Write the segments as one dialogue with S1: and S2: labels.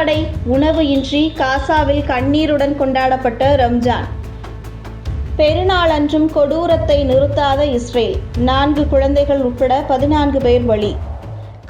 S1: பசிவாடை உணவு இன்றி காசாவில் கண்ணீருடன் கொண்டாடப்பட்ட ரம்ஜான். பெருநாளன்றும் கொடூரத்தை நிறுத்தாத இஸ்ரேல். நான்கு குழந்தைகள் உட்பட பதினான்கு பேர் பலி.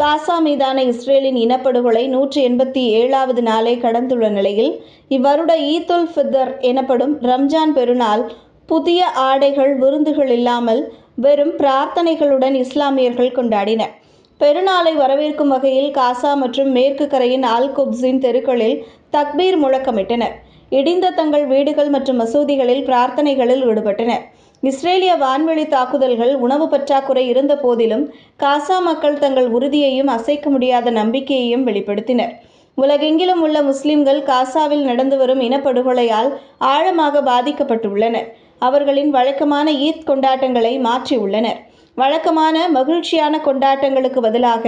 S1: காசா மீதான இஸ்ரேலின் இனப்படுகொலை நூற்றி எண்பத்தி ஏழாவது நாளை கடந்துள்ள நிலையில் இவ்வருட ஈத்துல் ஃபித்தர் எனப்படும் ரம்ஜான் பெருநாள் புதிய ஆடைகள் விருந்துகள் இல்லாமல் வெறும் பிரார்த்தனைகளுடன் இஸ்லாமியர்கள் கொண்டாடினர். பெருநாளை வரவேற்கும் வகையில் காசா மற்றும் மேற்கு கரையின் அல் குப்ஸின் தெருக்களில் தக்பீர் முழக்கமிட்டனர். இடிந்த தங்கள் வீடுகள் மற்றும் மசூதிகளில் பிரார்த்தனைகளில் ஈடுபட்டனர். இஸ்ரேலிய வான்வெளி தாக்குதல்கள் உணவு பற்றாக்குறை இருந்த போதிலும் காசா மக்கள் தங்கள் உறுதியையும் அசைக்க முடியாத நம்பிக்கையையும் வெளிப்படுத்தினர். உலகெங்கிலும் உள்ள முஸ்லிம்கள் காசாவில் நடந்து வரும் இனப்படுகொலையால் ஆழமாக பாதிக்கப்பட்டுள்ளனர். அவர்களின் வழக்கமான ஈத் கொண்டாட்டங்களை மாற்றியுள்ளனர். வழக்கமான மகிழ்ச்சியான கொண்டாட்டங்களுக்கு பதிலாக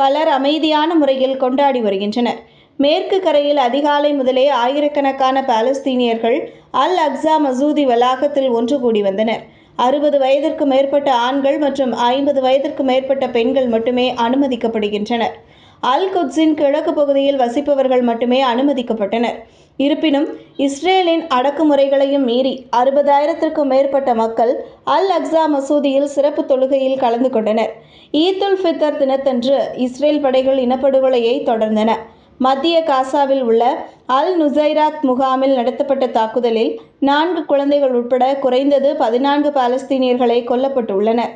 S1: பலர் அமைதியான முறையில் கொண்டாடி வருகின்றனர். மேற்கு கரையில் அதிகாலை முதலே ஆயிரக்கணக்கான பாலஸ்தீனியர்கள் அல் அக்ஸா மசூதி வளாகத்தில் ஒன்று கூடி வந்தனர். அறுபது வயதிற்கு மேற்பட்ட ஆண்கள் மற்றும் ஐம்பது வயதிற்கு மேற்பட்ட பெண்கள் மட்டுமே அனுமதிக்கப்படுகின்றனர். அல் குட்ஸின் கிழக்கு பகுதியில் வசிப்பவர்கள் மட்டுமே அனுமதிக்கப்பட்டனர். இருப்பினும் இஸ்ரேலின் அடக்குமுறைகளையும் மீறி அறுபதாயிரத்திற்கும் மேற்பட்ட மக்கள் அல் அக்ஸா மசூதியில் சிறப்பு தொழுகையில் கலந்து கொண்டனர். ஈத்துல் ஃபித்தர் தினத்தன்று இஸ்ரேல் படைகள் இனப்படுகொலையை தொடர்ந்தன. மத்திய காசாவில் உள்ள அல் நுசைராத் முகாமில் நடத்தப்பட்ட தாக்குதலில் நான்கு குழந்தைகள் உட்பட குறைந்தது பதினான்கு பாலஸ்தீனியர்களை கொல்லப்பட்டுள்ளனர்.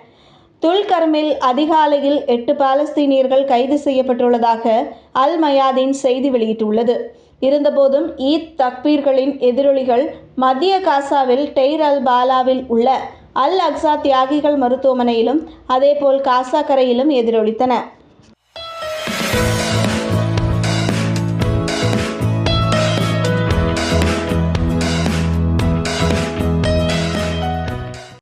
S1: துல்கர்மில் அதிகாலையில் எட்டு பாலஸ்தீனியர்கள் கைது செய்யப்பட்டுள்ளதாக அல் மயாதீன் செய்தி வெளியிட்டுள்ளது. இருந்தபோதும் ஈத் தக்பீர்களின் எதிரொலிகள் மத்திய காசாவில் டெய்ர் அல் பாலாவில் உள்ள அல் அக்ஸா தியாகிகள் மருத்துவமனையிலும் அதேபோல் காசா கரையிலும் எதிரொலித்தன.